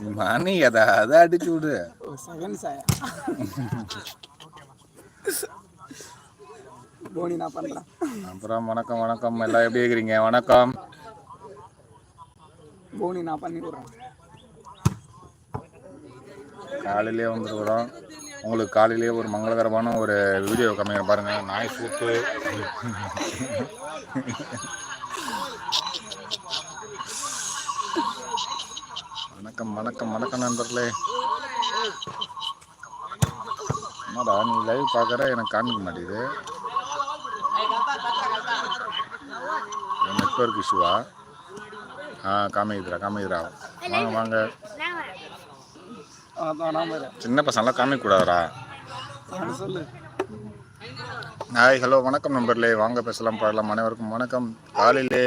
மணி எதா அதை அடிச்சு விடு. செகண்ட் சாயா. போனி நான் பண்றேன். அப்புறம் வணக்கம் வணக்கம். எல்லாம் எப்படி இருக்கிறீங்க? வணக்கம். போனி நான் பண்ணி விடுறேன். காலையிலே வந்துருக்குறோம். உங்களுக்கு காலையிலேயே ஒரு மங்களகரமான ஒரு வீடியோ காமிக்க பாருங்க. நாய் சூப்பு வணக்கம் வணக்கம் வணக்கம் நண்பர்களே. என்னடா நீ லைவ் பார்க்குற எனக்கு காமிக்க மாட்டேங்குது. நெட்ஒர்க் இஷ்யூவா ஆ காமிக்குதுடா காமிக்குதுடா. வாங்க வாங்க. சின்ன பசங்களாம் சொல்லு. ஹாய் ஹலோ வணக்கம் நண்பர்களே. வாங்க பேசலாம் பாடலாம். அனைவருக்கும் வணக்கம். காலையிலே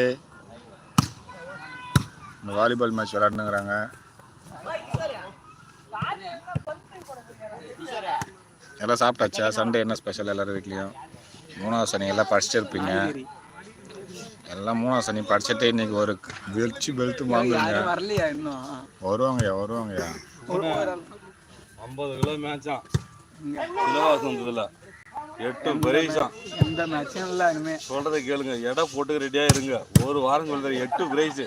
இந்த வாலிபால் மேட்ச் விளையாண்டுங்கிறாங்க எல்லாம் சாப்பிட்டாச்சா? சண்டே என்ன ஸ்பெஷல் எல்லாரும் வீட்லேயும்? மூணாவது சனி எல்லாம் படிச்சுட்டு இருப்பீங்க எல்லாம் மூணாவது சனி படிச்சுட்டு இன்னைக்கு ஒரு வெறிச்சு வெளுத்து வாங்குங்க. வருவாங்கய்யா வருவாங்கய்யா. ஐம்பது கிலோ மேட்சான் இலவாசம் எட்டு பிரைஸாம் எந்த மேட்சும் இல்லை இனிமே. சொல்றதை கேளுங்க. எடை போட்டு ரெடியா இருங்க. ஒரு வாரம் சொல்றது எட்டு பிரைஸ்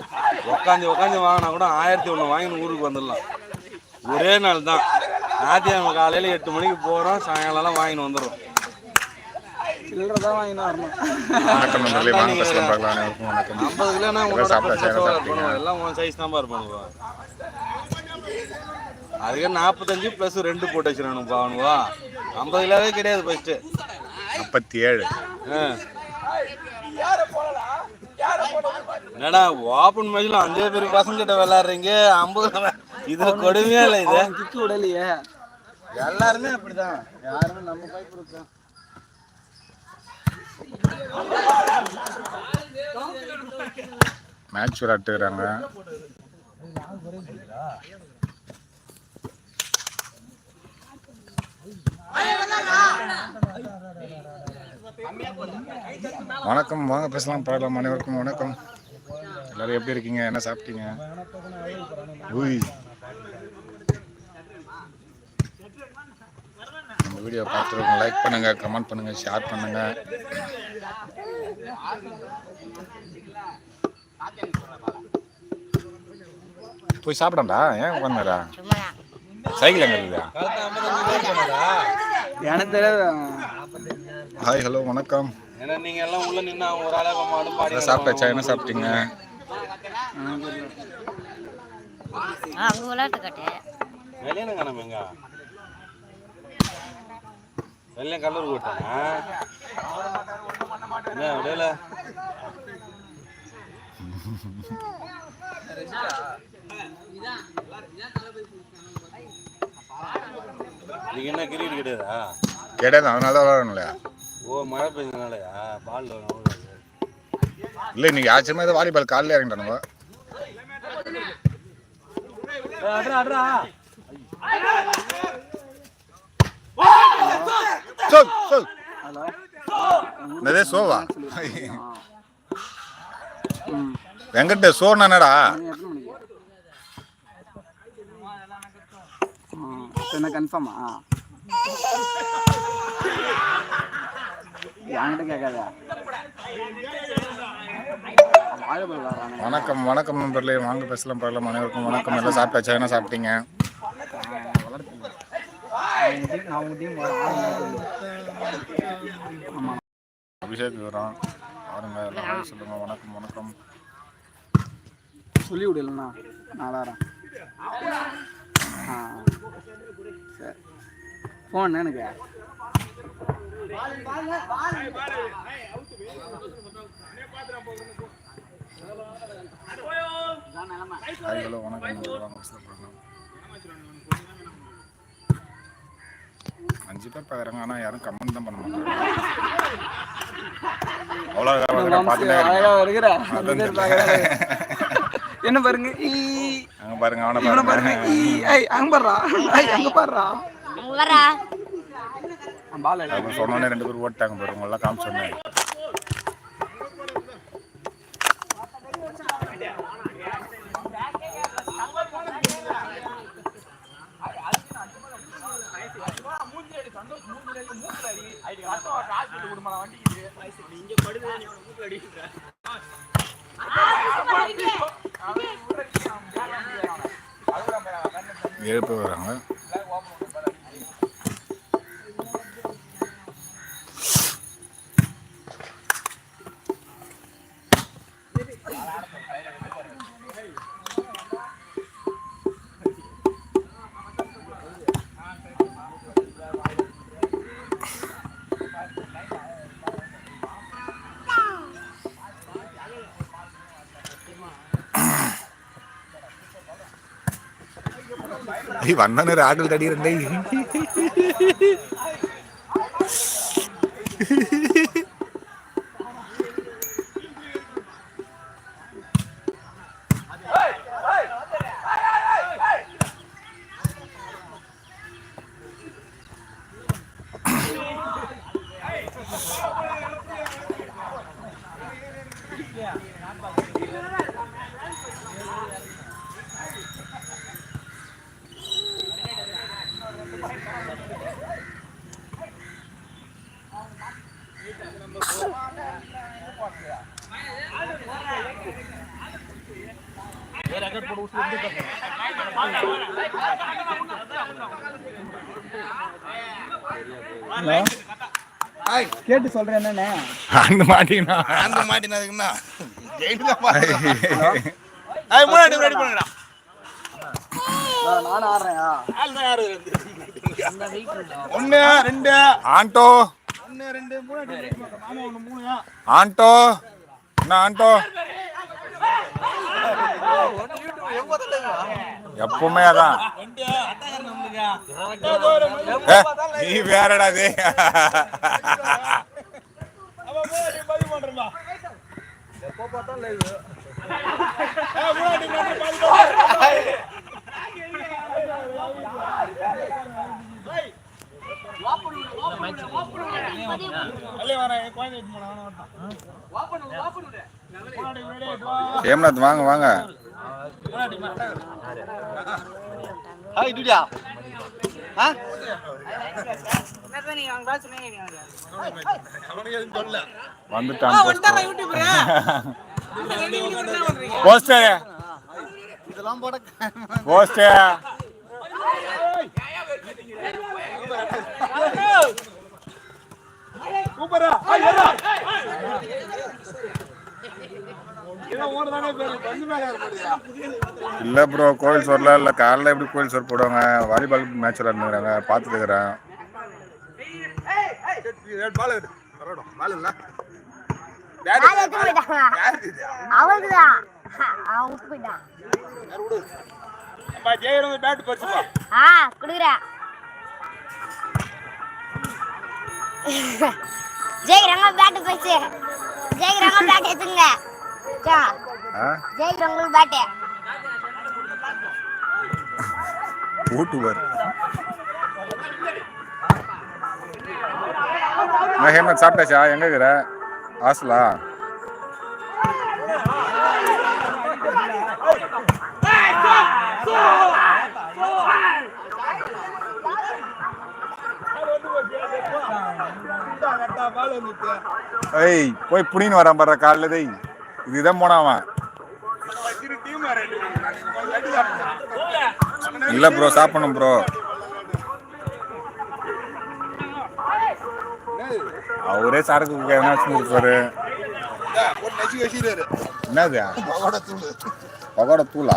உக்காந்து உக்காந்து வாங்கினா கூட ஆயிரத்தி ஒன்று வாங்கி ஊருக்கு வந்துடலாம். ஒரே நாள் தான் ஞாயிற்றுக்கிழமை காலையில எட்டு மணிக்கு போறோம். சாயங்காலம் வாங்கின்னு வந்துடும் சில்லறை தான் வாங்கிட்டு வரணும். வணக்கம் நண்பர்களே வாங்க பேசலாம் பாடலாம் அனைவருக்கும் வணக்கம். ஐம்பது கிலோனா எல்லாம் சாப்பிட்டாச்சா? எல்லாம் உன் சைஸ் தான் இருப்பானுவா அதுக்கு நாற்பத்தஞ்சு ப்ளஸ் ரெண்டு போட்டு வச்சிருக்கானுப்பா அவனுவா. ஐம்பது கிலோவே கிடையாது ஃபர்ஸ்ட்டு முப்பத்தி ஏழு என்னடா ஓப்பன் மேட்ச்ல அஞ்சே பேர் பசங்க கிட்ட விளையாடுறீங்க? ஐம்பது இது கொடுமையா இல்ல இது? கிக்கு விடலையே. எல்லாருமே அப்படிதான். யாருமே நம்ம பைப் இருக்கோம் மேட்ச் விளையாட்டுறாங்க வணக்கம் வாங்க பேசலாம் பாடலாம் அனைவருக்கும் வணக்கம். எல்லாரும் எப்படி இருக்கீங்க? என்ன சாப்பிட்டீங்க? ஊய். நம்ம வீடியோ பார்த்துருக்கோம் லைக் பண்ணுங்க கமெண்ட் பண்ணுங்க ஷேர் பண்ணுங்க. போய் சாப்பிடண்டா ஏன் உட்காந்துடா சைக்கிள் எங்க இருக்குதா? எனக்கு தெரியாது. ஹாய் ஹலோ வணக்கம். ஏன்னா நீங்க எல்லாம் உள்ள நின்னா ஒரு மாடு சாப்பிட்டாச்சா? என்ன சாப்பிட்டீங்க? விளையாட்டு கட்டு. வெளியே காணாம எங்க? வெளியே கல்லூர் போட்டானா என்ன விடையில? இதுக்கு என்ன கிரிக்கெட் கிடையாதா? கிடையாது அதனால தான் விளாடணும்ல. ஓ மழை பெஞ்சதுனாலயா? பால் இல்லை இன்னைக்கு ஆச்சரியமா ஏதோ வாலிபால் காலையில் இறங்கிட்டானுங்க சொல் சொல் ஹலோ என்னதே சோவா வெங்கட்ட சோன்னு என்னடா? என்ன கன்ஃபார்மா வணக்கம் வணக்கம் நண்பர்களே. வாங்க பேசலாம் பாடலாம் அனைவருக்கும் வணக்கம். எல்லாம் சாப்பிட்டாச்சா? என்ன சாப்பிட்டீங்க? அபிஷேக் வரோம் பாருங்க எல்லாம் சொல்லுங்க வணக்கம் வணக்கம். சொல்லி விடலண்ணா நாலாயிரம் ஆ சரி. ஃபோன் எனக்கு? வணக்கம் நண்பர்களே, வாங்க பேசலாம் பாடலாம் அஞ்சு பேர் பார்க்குறாங்க ஆனால் யாரும் கமெண்ட் தான் பண்ண மாட்டாங்க. அவ்வளோ பார்த்துட்டே. என்ன பாருங்க? ஈ. அங்கே பாருங்க அவனை பாருங்க. அங்க பாடுறா. அங்க பாடுறா. பால் சொன்னோன்னே ரெண்டு பேரும் ஓட்டாங்க பாருங்க எல்லாம் காமிச்சோன்னே ஏழு வராங்க. ഈ വണ്ണൊരു ആട്ടിൽ கேட்டு சொல்றேன் என்னண்ணே அந்த மாட்டீங்கன்னா அந்த மாட்டினதுக்குன்னா நான் நானும் ஆடுறேன் ஒண்ணு ரெண்டு. ஆண்டோ. ஆண்டோ என்ன ஆண்டோ? எப்பவுமே அதான். நீ வேறடா இது ஹேம்நாத் வாங்க வாங்க. வந்துட்டான் போஸ்டர் இதெல்லாம் போட போஸ்டர் இல்ல ப்ரோ கோயில் சோர்ல இல்ல. காலைல எப்படி கோயில் சோர் போடுவாங்க? வாலிபால் மேட்ச் விளையாடுறாங்க பார்த்துட்டு இருக்கிறேன். அவருக்குதான் அவன் விட்டு ஆ குடுக்குறேன் ஜெயிக்கிறாங்க பேட்டு போயிடுச்சு ஜெயிக்கிறாங்க பேட் எடுத்துங்க ஜெயிக்கிறவங்களுக்கு பேட்டு. யூடியூபர் நான் ஹேமந்த் சாப்பிட்டாச்சா? எங்க இருக்கிற? ஹாஸ்டலா? ஏய் போய் புடின்னு வரான் பாரு காலைல இதுதான் போனான் அவன். இல்ல ப்ரோ சாப்பிடணும் ப்ரோ அவரே சரக்கு எதனா வச்சுருப்பாரு என்னது? பகோட தூளா?